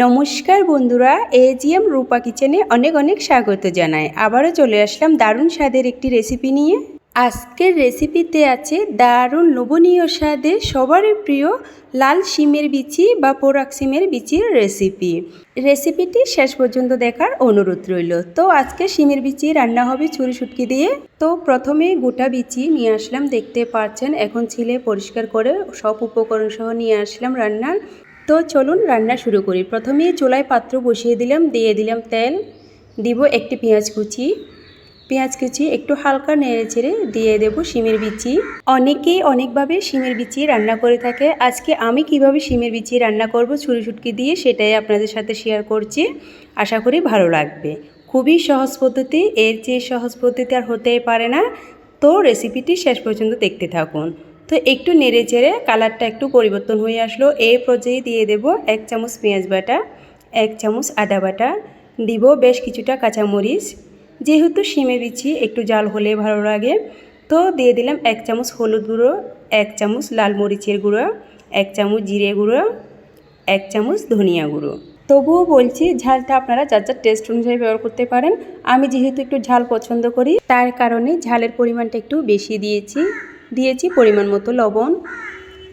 নমস্কার বন্ধুরা এজিএম রূপা কিচেনে অনেক অনেক স্বাগত জানাই। আবারও চলে আসলাম দারুণ স্বাদের একটি রেসিপি নিয়ে। আজকের রেসিপিতে আছে দারুণ লোভনীয় স্বাদে সবারই প্রিয় লাল শিমের বিচি বা পোরাক শিমের বিচির রেসিপি। রেসিপিটি শেষ পর্যন্ত দেখার অনুরোধ রইল। তো আজকে শিমের বিচি রান্না হবে ছুরি শুটকি দিয়ে। তো প্রথমে গোটা বিচি নিয়ে আসলাম, দেখতে পাচ্ছেন, এখন ছিলে পরিষ্কার করে সব উপকরণ সহ নিয়ে আসলাম রান্নার। তো চলুন রান্না শুরু করি। প্রথমে চুলায় পাত্র বসিয়ে দিলাম, দিয়ে দিলাম তেল। দিব একটি পেঁয়াজ কুচি। পেঁয়াজ কুচি একটু হালকা নেড়ে চেড়ে দিয়ে দেবো শিমের বিচি। অনেকেই অনেকভাবে শিমের বিচি রান্না করে থাকে। আজকে আমি কীভাবে শিমের বিচি রান্না করব, ছুরি ছুটকি দিয়ে সেটাই আপনাদের সাথে শেয়ার করছি। আশা করি ভালো লাগবে। খুবই সহজ পদ্ধতি, এর চেয়ে সহজ পদ্ধতি আর হতেই পারে না। তো রেসিপিটি শেষ পর্যন্ত দেখতে থাকুন। তো একটু নেড়ে চেড়ে কালারটা একটু পরিবর্তন হয়ে আসলো। এই পর্যায়ে দিয়ে দেব এক চামচ পেঁয়াজ বাটা, এক চামচ আদা বাটা, দিব বেশ কিছুটা কাঁচামরিচ। যেহেতু শিমে বিচি একটু জাল হলে ভালো লাগে। তো দিয়ে দিলাম এক চামচ হলুদ গুঁড়ো, এক চামচ লাল মরিচের গুঁড়ো, এক চামচ জিরে গুঁড়ো, এক চামচ ধনিয়া গুঁড়ো। তবুও বলছি, ঝালটা আপনারা যার যার টেস্ট অনুযায়ী ব্যবহার করতে পারেন। আমি যেহেতু একটু ঝাল পছন্দ করি, তার কারণে ঝালের পরিমাণটা একটু বেশি দিয়েছি। দিয়েছি পরিমাণ মতো লবণ।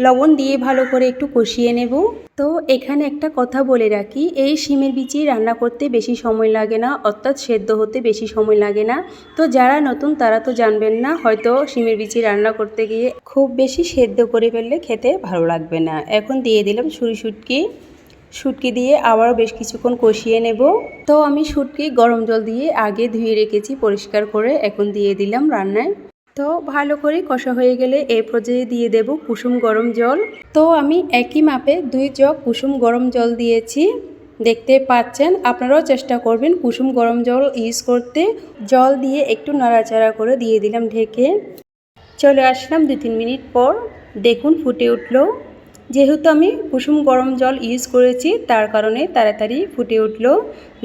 লবণ দিয়ে ভালো করে একটু কষিয়ে নেব। তো এখানে একটা কথা বলে রাখি, এই শিমের বিচি রান্না করতে বেশি সময় লাগে না, অর্থাৎ সেদ্ধ হতে বেশি সময় লাগে না। তো যারা নতুন তারা তো জানবেন না, হয়তো শিমের বিচি রান্না করতে গিয়ে খুব বেশি সেদ্ধ করে ফেললে খেতে ভালো লাগবে না। এখন দিয়ে দিলাম ছুরি শুটকি। শুটকি দিয়ে আবারও বেশ কিছুক্ষণ কষিয়ে নেব। তো আমি শুটকি গরম জল দিয়ে আগে ধুয়ে রেখেছি পরিষ্কার করে, এখন দিয়ে দিলাম রান্নায়। তো ভালো করে কষা হয়ে গেলে এই পর্যায়ে দিয়ে দেব কুসুম গরম জল। তো আমি একই মাপে দুই জগ কুসুম গরম জল দিয়েছি। দেখতে পাচ্ছেন, আপনারাও চেষ্টা করবেন কুসুম গরম জল ইউজ করতে। জল দিয়ে একটু নাড়াচাড়া করে দিয়ে দিলাম ঢেকে। চলে আসলাম দু তিন মিনিট পর, দেখুন ফুটে উঠল। যেহেতু আমি কুসুম গরম জল ইউজ করেছি, তার কারণে তাড়াতাড়ি ফুটে উঠল।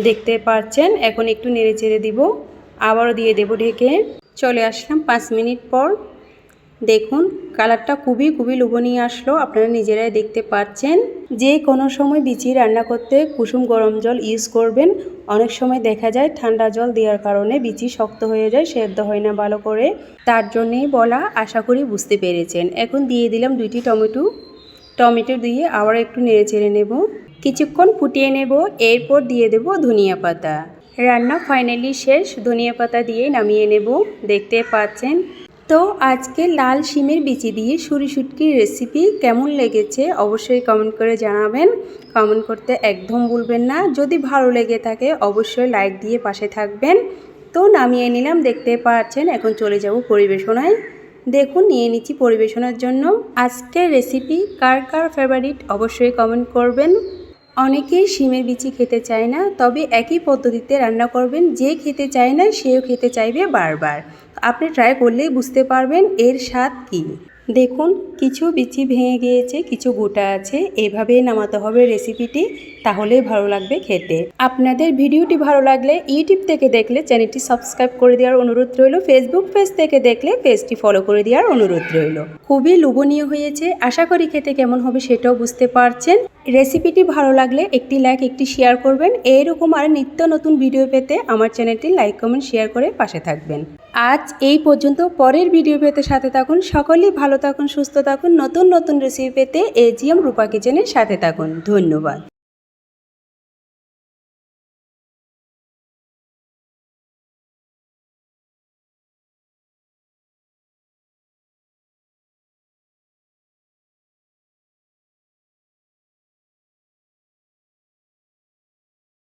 দেখতে পাচ্ছেন, এখন একটু নেড়ে চেড়ে দিব। আবারও দিয়ে দেব ঢেকে। চলে আসলাম পাঁচ মিনিট পর। দেখুন, কালারটা খুবই খুবই লোভনীয় আসলো, আপনারা নিজেরাই দেখতে পাচ্ছেন। যে কোনো সময় বিচি রান্না করতে কুসুম গরম জল ইউজ করবেন। অনেক সময় দেখা যায় ঠান্ডা জল দেওয়ার কারণে বিচি শক্ত হয়ে যায়, সেদ্ধ হয় না ভালো করে। তার জন্যেই বলা, আশা করি বুঝতে পেরেছেন। এখন দিয়ে দিলাম দুইটি টমেটো। টমেটো দিয়ে আবার একটু নেড়ে চেড়ে নেব। কিছুক্ষণ ফুটিয়ে নেব, এরপর দিয়ে দেব ধনিয়া পাতা। রান্না ফাইনালি শেষ, ধনিয়া পাতা দিয়ে নামিয়ে নেব, দেখতে পাচ্ছেন? তো আজকে লাল শিমের বিচি দিয়ে সুরি শুটকির রেসিপি কেমন লেগেছে অবশ্যই কমেন্ট করে জানাবেন। কমেন্ট করতে একদম ভুলবেন না, যদি ভালো লেগে থাকে অবশ্যই লাইক দিয়ে পাশে থাকবেন। তো নামিয়ে নিলাম, দেখতে পাচ্ছেন, এখন চলে যাব পরিবেশনায়। দেখুন, নিয়ে নিচ্ছি পরিবেশনার জন্য। আজকের রেসিপি কার কার ফেভারিট অবশ্যই কমেন্ট করবেন। অনেকেই শিমের বিচি খেতে চায় না, তবে একই পদ্ধতিতে রান্না করবেন, যে খেতে চায় না সেও খেতে চাইবে বারবার। আপনি ট্রাই করলেই বুঝতে পারবেন এর স্বাদ কী। দেখুন, কিছু বিচি ভেঙে গিয়েছে, কিছু গোটা আছে এভাবে নামাতে হবে রেসিপিটি, তাহলেই ভালো লাগবে খেতে। আপনাদের ভিডিওটি ভালো লাগলে ইউটিউব থেকে দেখলে চ্যানেলটি সাবস্ক্রাইব করে দেওয়ার অনুরোধ রইল, ফেসবুক পেজ থেকে দেখলে পেজটি ফলো করে দেওয়ার অনুরোধ রইল। খুবই লোভনীয় হয়েছে, আশা করি খেতে কেমন হবে সেটাও বুঝতে পারছেন। রেসিপিটি ভালো লাগলে একটি লাইক, একটি শেয়ার করবেন। এইরকম আর নিত্য নতুন ভিডিও পেতে আমার চ্যানেলটি লাইক, কমেন্ট, শেয়ার করে পাশে থাকবেন। আজ এই পর্যন্ত। পরের ভিডিও পেতে সাথে থাকুন। সকলেই ভালো থাকুন, সুস্থ থাকুন। নতুন নতুন রেসিপি পেতে এজিএম রূপা কিচেনের সাথে থাকুন। ধন্যবাদ।